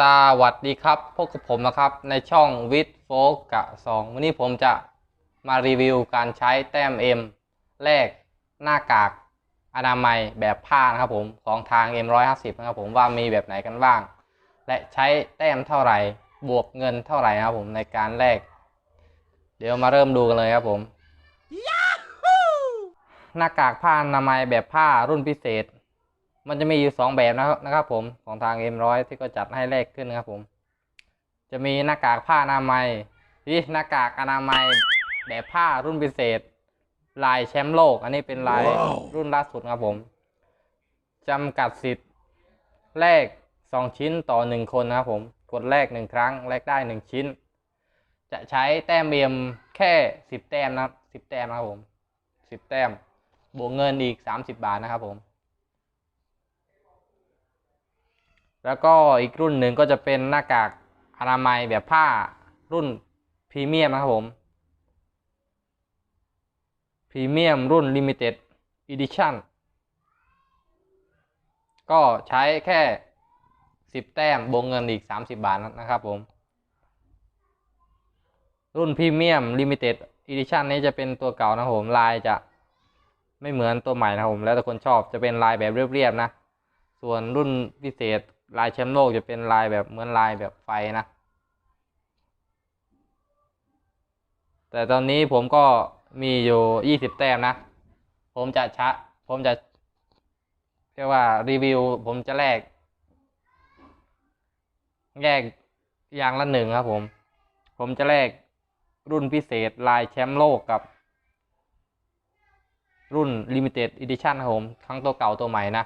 สวัสดีครับ พบกับผมนะครับในช่องวิดโฟกะสองวันนี้ผมจะมารีวิวการใช้แต้ม M แลกหน้ากากอนามัยแบบผ้านะครับผมของทาง M150 นะครับผมว่ามีแบบไหนกันบ้าง และใช้แต้มเท่าไหร่ บวกเงินเท่าไหร่นะครับผมในการแลกเดี๋ยวมาเริ่มดูกันเลยครับผมหน้ากากผ้าอนามัยแบบผ้ารุ่นพิเศษ มันจะมีอยู่สองแบบนะครับนะครับผมของทาง M100 ที่ก็จัดให้แลกขึ้นนะครับผม จะมีหน้ากากผ้าอนามัยนี่หน้ากากอนามัยแบบผ้ารุ่นพิเศษ ลายแชมป์โลก อันนี้เป็นลายรุ่นล่าสุดครับผมจำกัดสิทธิ์แลกสองชิ้นต่อหนึ่งคนนะครับผมกดแลกหนึ่งครั้งแลกได้หนึ่งชิ้น จะใช้แต้มเบียมแค่สิบแต้มนะครับสิบแต้มนะครับผมสิบแต้มบวกเงินอีกสามสิบบาทนะครับผม แล้วก็อีกรุ่นหนึ่งก็จะเป็นหน้ากากอนามัยแบบผ้ารุ่นพรีเมียมนะครับผมพรีเมียมรุ่น Limited Edition ก็ใช้แค่ 10 แต้มบวกเงินอีก 30 บาทนะครับผม รุ่นพรีเมียม Limited Edition นี้จะเป็นตัวเก่านะผมลายจะไม่เหมือนตัวใหม่นะผม แล้วแต่คนชอบจะเป็นลายแบบเรียบๆนะ ส่วนรุ่นพิเศษ ลายแชมป์โลกจะเป็นลายแบบเหมือนลายแบบไฟนะ แต่ตอนนี้ผมก็มีอยู่ยี่สิบแต้มนะ ผมจะชะ ผมจะเรียกว่ารีวิว ผมจะแลกแยกอย่างละหนึ่งครับผม ผมจะแลกรุ่นพิเศษลายแชมป์โลกกับ รุ่น Limited Edition ครับผม ทั้งตัวเก่าตัวใหม่นะ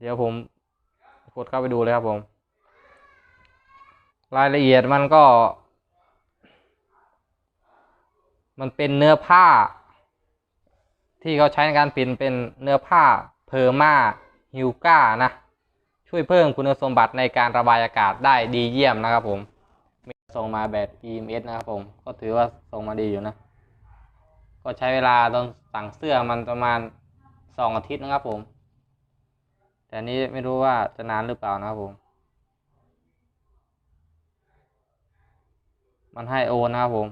เดี๋ยวผมกดเข้าไปดูเลยครับผม รายละเอียดมันก็ มันเป็นเนื้อผ้า ที่เขาใช้ในการพิมพ์เป็นเนื้อผ้าเพอร์มาฮิวก้านะ ช่วยเพิ่มคุณสมบัติในการระบายอากาศได้ดีเยี่ยมนะครับผมมีส่งมาแบบ EMS นะครับผม ก็ถือว่าส่งมาดีอยู่นะ ก็ใช้เวลาตอนสั่งเสื้อมันประมาณสองอาทิตย์นะครับผม แต่นนี้ไม่รู้ว่าจะนานหรือเปล่านะครับผม มันให้โอนนะครับผม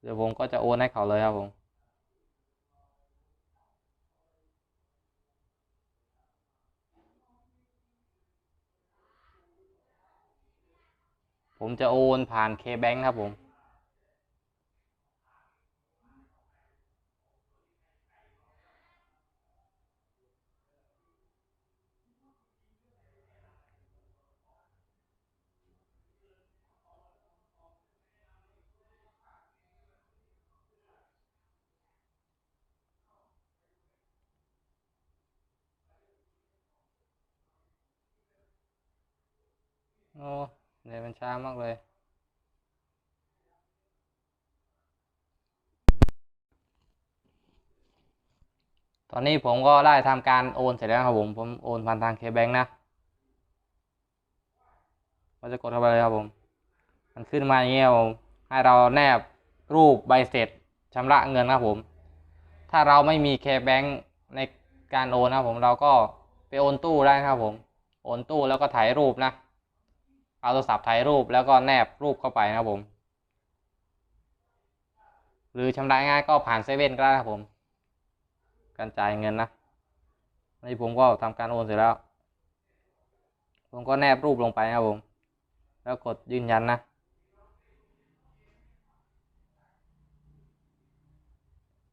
เดี๋ยวผมก็จะโอนให้เขาเลยครับผมผมจะโอนผ่าน K-Bank ครับผม โอ้เนี่ยมันช้ามากเลย ตอนนี้ผมก็ได้ทำการโอนเสร็จแล้วครับผม ผมโอนผ่านทางเคแบงนะก็จะกดเข้าไปเลยครับผม มันขึ้นมาอย่างเงี้ยผมให้เราแนบรูปใบเสร็จชำระเงินครับผม ถ้าเราไม่มีเคแบงในการโอนนะครับผมเราก็ไปโอนตู้ได้ครับผม โอนตู้แล้วก็ถ่ายรูปนะ เอาโทรศัพท์ถ่ายรูปแล้วก็แนบรูปเข้าไปนะครับผม หรือชำระง่ายก็ผ่านเซเว่นก็ได้ครับผม การจ่ายเงินนะนี่ผมก็ทำการโอนเสร็จแล้ว ผมก็แนบรูปลงไปนะครับผม แล้วกดยืนยันนะ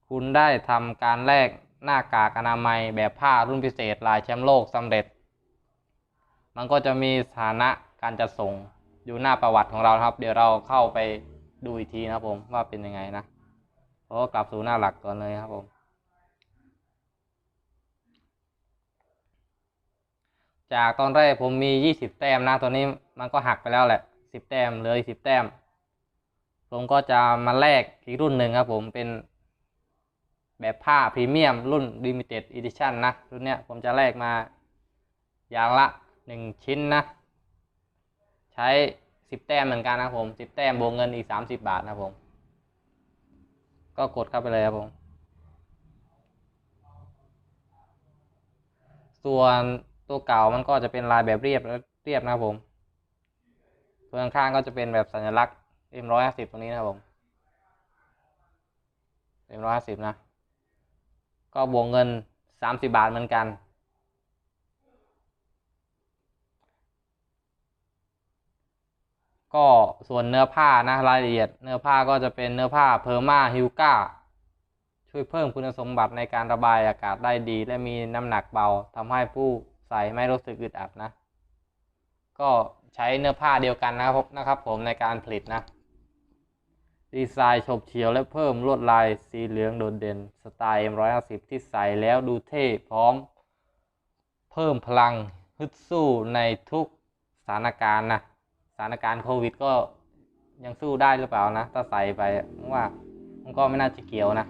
คุณได้ทำการแลกหน้ากากอนามัยแบบผ้ารุ่นพิเศษลายแชมป์โลกสำเร็จ มันก็จะมีสถานะ การจะส่งอยู่หน้าประวัติของเราครับ เดี๋ยวเราเข้าไปดูอีกทีนะครับผมว่าเป็นยังไงนะเพราะกลับสู่หน้าหลักก่อนเลยครับผม จากตอนแรกผมมียี่สิบแต้มนะ ตอนนี้มันก็หักไปแล้วแหละสิบแต้มเหลืออีกสิบแต้ม ผมก็จะมาแลกอีกรุ่นหนึ่งครับผมเป็นแบบผ้าพรีเมียมรุ่น Limited Edition นะ รุ่นเนี้ยผมจะแลกมาอย่างละหนึ่งชิ้นนะ ใช้สิบแต้มเหมือนกันนะผมสิบแต้มบวกเงินอีกสามสิบบาทนะผม ก็กดเข้าไปเลยครับผม ส่วนตัวเก่ามันก็จะเป็นลายแบบเรียบเรียบนะครับผมส่วข้างๆก็จะเป็นแบบสัญลักษณ์ M150 ตรงนี้นะครับผม M150 นะ ก็บวกเงิน 30 บาทเหมือนกัน ก็ส่วนเนื้อผ้านะรายละเอียด เนื้อผ้าก็จะเป็นเนื้อผ้าเพอร์มาฮิลกาช่วยเพิ่มคุณสมบัติในการระบายอากาศได้ดี และมีน้ำหนักเบาทำให้ผู้ใส่ไม่รู้สึกอึดอัดนะ ก็ใช้เนื้อผ้าเดียวกันนะครับนะครับ ผมในการผลิตนะดีไซน์ฉบเฉียวและเพิ่มลวดลายสีเหลืองโดดเด่น สไตล์ M150 ที่ใส่แล้วดูเท่พร้อม เพิ่มพลังฮึดสู้ในทุกสถานการณ์นะ สถานการณ์โควิดก็ยังสู้ได้หรือเปล่านะ ถ้าใส่ไปผมว่ามันก็ไม่น่าจะเกี่ยวนะ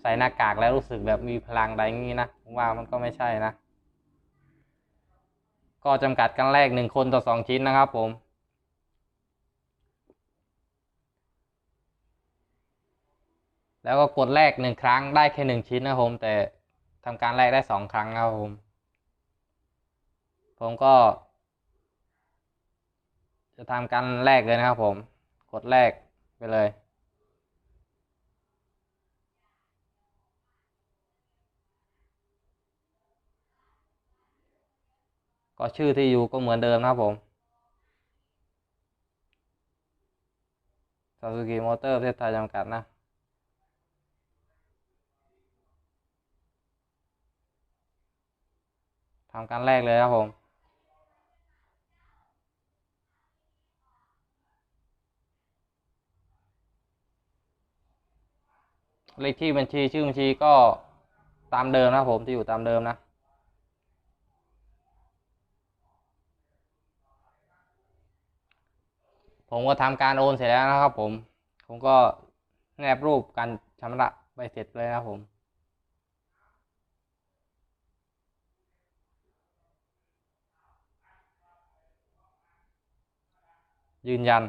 ใส่หน้ากากแล้วรู้สึกแบบมีพลังอะไรอย่างนี้นะผมว่ามันก็ไม่ใช่นะ ก็จำกัดกันแรกหนึ่งคนต่อสองชิ้นนะครับผมแล้วก็กดแรกหนึ่งครั้งได้แค่หนึ่งชิ้นนะครับผมแต่ทำการแรกได้สองครั้งนะครับผม ผมก็ จะทำการแรกเลยนะครับผม กดแรกไปเลย ก็ชื่อที่อยู่ก็เหมือนเดิมนะครับผม Suzuki Motor ประเทศไทยจำกัดนะทำการแรกเลยครับผม เลขที่บัญชีชื่อบัญชีก็ตามเดิมนะผมที่อยู่ตามเดิมนะผมก็ทำการโอนเสร็จแล้วนะครับ ผม ผมก็แนบรูปการชำระใบเสร็จเลยนะผม ยืนยัน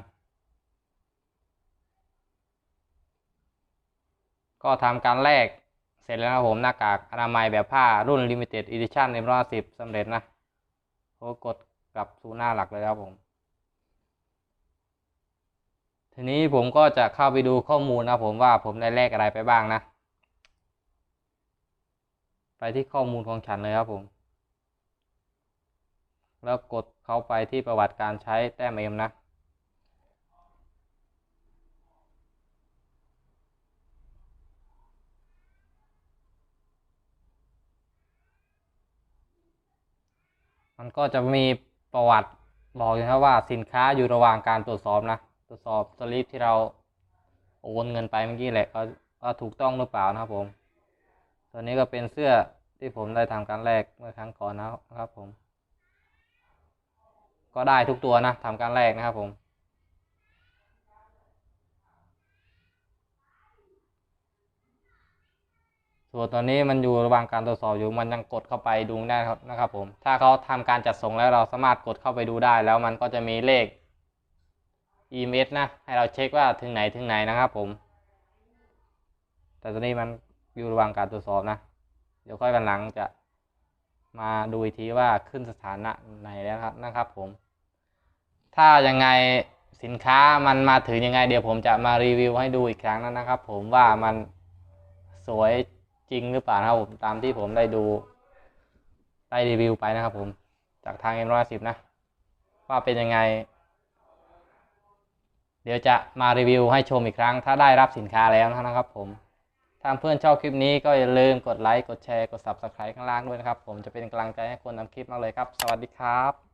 ก็ทำการแลกเสร็จแล้วนะผมหน้ากากอนามัยแบบผ้ารุ่น Limited Edition M110 สำเร็จนะโอ้กดกลับสู่หน้าหลักเลยครับผม ทีนี้ผมก็จะเข้าไปดูข้อมูลนะผมว่าผมได้แลกอะไรไปบ้างนะ ไปที่ข้อมูลของฉันเลยครับผม แล้วกดเข้าไปที่ประวัติการใช้แต้มเอ็มนะ มันก็จะมีประวัติบอกนะครับว่าสินค้าอยู่ระหว่างการตรวจสอบนะตรวจสอบสลิปที่เราโอนเงินไปเมื่อกี้แหละก็ว่าถูกต้องหรือเปล่านะครับผม ตัวนี้ก็เป็นเสื้อที่ผมได้ทำการแลกเมื่อครั้งก่อนนะครับผม ก็ได้ทุกตัวนะทำการแลกนะครับผม ส่วนตอนนี้มันอยู่ระหว่างการตรวจสอบอยู่มันยังกดเข้าไปดูได้ครับนะครับผม ถ้าเขาทำการจัดส่งแล้วเราสามารถกดเข้าไปดูได้ แล้วมันก็จะมีเลข EMS นะ ให้เราเช็คว่าถึงไหนถึงไหนนะครับผม แต่ตอนนี้มันอยู่ระหว่างการตรวจสอบนะ เดี๋ยวค่อยวันหลังจะมาดูอีกทีว่าขึ้นสถานะไหนแล้วครับนะครับผม ถ้ายังไงสินค้ามันมาถึงยังไง เดี๋ยวผมจะมารีวิวให้ดูอีกครั้งนะครับผมว่ามันสวย จริงหรือเปล่านะครับผมตามที่ผมได้ดู ได้รีวิวไปนะครับผมจากทาง M110 นะ ว่าเป็นยังไง เดี๋ยวจะมารีวิวให้ชมอีกครั้ง ถ้าได้รับสินค้าแล้วนะครับผมถ้าเพื่อนชอบคลิปนี้ก็อย่าลืมกดไลค์ กดแชร์ กด Subscribe ข้างล่างด้วยนะครับ ผมจะเป็นกำลังใจให้คนทำคลิปมากเลยครับ สวัสดีครับ